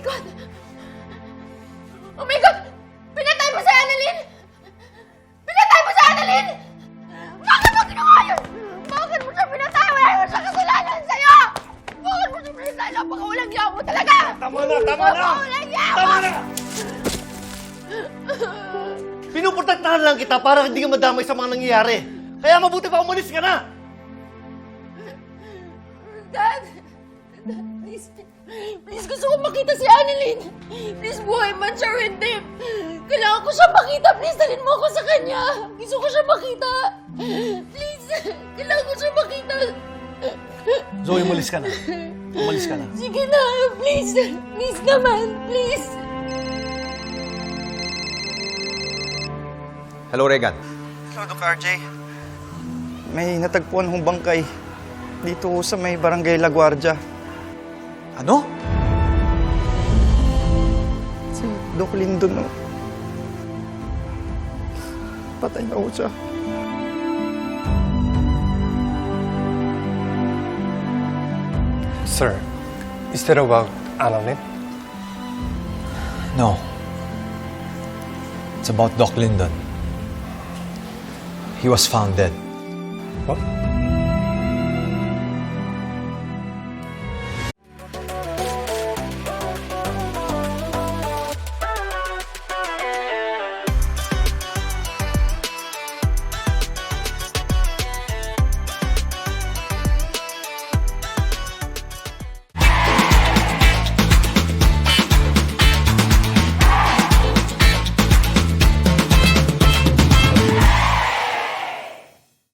God! Oh my God! Pinatay mo si Annalyn! Pinatay mo si Annalyn! Bakit mo ginawa yun? Bakit mo siya pinatay? Wala naman siya kasalanan sa'yo! Bakit mo siya pinatay? Napakawalang yaw mo talaga! Tama na! Tama na! Napakawalang yaw! Tama na! Pinuprotektahan lang kita para hindi ka madamay sa mga nangyayari. Kaya mabuti pa umalis ka na! Dad! Please. Please, gusto ko makita si Annalyn. Please, buhay man siya o hindi. Kailangan ko siya makita. Please, dalhin mo ako sa kanya. Gusto ko siya makita. Please, kailangan ko siya makita. Zoe, umalis ka na. Umalis ka na. Sige na, please. Please naman, please. Hello, Regan. Hello, Doc RJ. May natagpuan hong bangkay dito sa may barangay La Guardia. Ano? Si Doc Lindon, no? Patay na ho siya. Sir, is that about Annalyn? No. It's about Doc Lyndon. He was found dead. What?